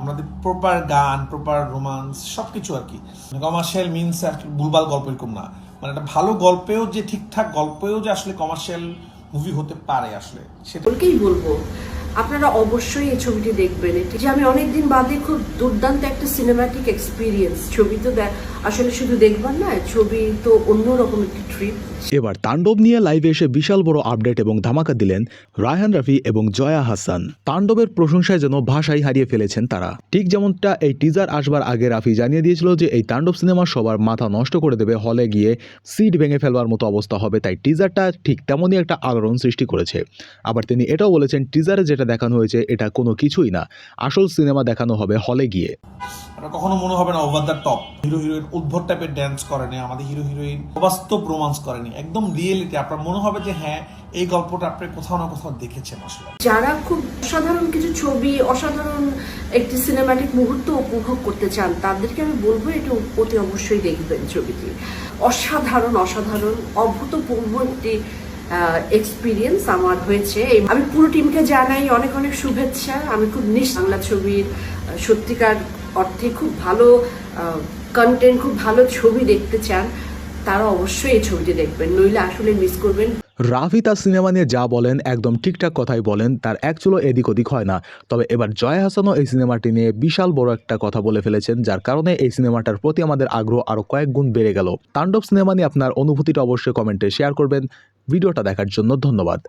আমাদের প্রপার গান proper romance সবকিছু আর কি। কমার্শিয়াল মিনস আর ভুলভাল গল্প এরকম না। মানে একটা ভালো গল্পেও যে ঠিকঠাক গল্পেও যে আসলে কমার্শিয়াল মুভি হতে পারে আসলে, সেটা বলব। আপনারা অবশ্যই এই ছবিটি দেখবেন। এটি যে আমি অনেকদিন বাদে খুব দুর্দান্ত একটা সিনেমাটিক এক্সপিরিয়েন্স ছবি তো আসলে শুধু দেখবার না ছবি তো অন্যরকম একটি ট্রিপ এবার তাণ্ডব নিয়ে লাইভে এসে বিশাল বড় আপডেট এবং ধামাকা দিলেন রায়হান রাফি এবং জয়া হাসান। তাণ্ডবের প্রশংসায় যেন ভাষাই হারিয়ে ফেলেছেন তারা। ঠিক যেমনটা এই টিজার আসবার আগে রাফি জানিয়ে দিয়েছিল যে, এই তাণ্ডব সিনেমা সবার মাথা নষ্ট করে দেবে হলে গিয়ে সিট ভেঙে ফেলবার মতো অবস্থা হবে, তাই টিজারটা ঠিক তেমনই একটা আলোড়ন সৃষ্টি করেছে। আবার তিনি এটাও বলেছেন টিজারে যেটা দেখানো হয়েছে, এটা কোনো কিছুই না। আসল সিনেমা দেখানো হবে হলে গিয়ে। কখনো মনে হবে না over the top hero heroine উদ্ভট টাইপের ড্যান্স করেনি, আমাদের হিরো হিরোইন বাস্তব রোমান্স করেনি। একদম রিয়েলিটি আপনার মনে হবে যে হ্যাঁ এই গল্পটা আপনি কোথাও না কোথাও দেখেছেন আসলে। যারা খুব অসাধারণ কিছু ছবি, অসাধারণ একটি সিনেমাটিক মুহূর্ত উপভোগ করতে চান, তাদেরকে আমি বলব এটা অতি অবশ্যই দেখবেন ছবিটি। অসাধারণ অসাধারণ, অভূতপূর্ব একটি এক্সপিরিয়েন্স আমার হয়েছে। আমি পুরো টিমকে জানাই অনেক অনেক শুভেচ্ছা। আমি খুব নিশ বাংলা ছবির সত্যিকার অর্থে খুব ভালো কন্টেন্ট খুব ভালো ছবি দেখতে চান। তারা অবশ্যই এই ছবিটি দেখবেন, নইলে আসলে মিস করবেন। রাফি তার সিনেমা নিয়ে যা বলেন, একদম ঠিকঠাক কথাই বলেন, তার চুলো এদিক ওদিক হয় না। তবে এবার জয় হাসানও এই সিনেমাটি নিয়ে বিশাল বড় একটা কথা বলে ফেলেছেন, যার কারণে এই সিনেমাটার প্রতি আমাদের আগ্রহ আরও কয়েক গুণ বেড়ে গেল। তাণ্ডব সিনেমা নিয়ে আপনার অনুভূতিটা অবশ্যই কমেন্টে শেয়ার করবেন। ভিডিওটা দেখার জন্য ধন্যবাদ।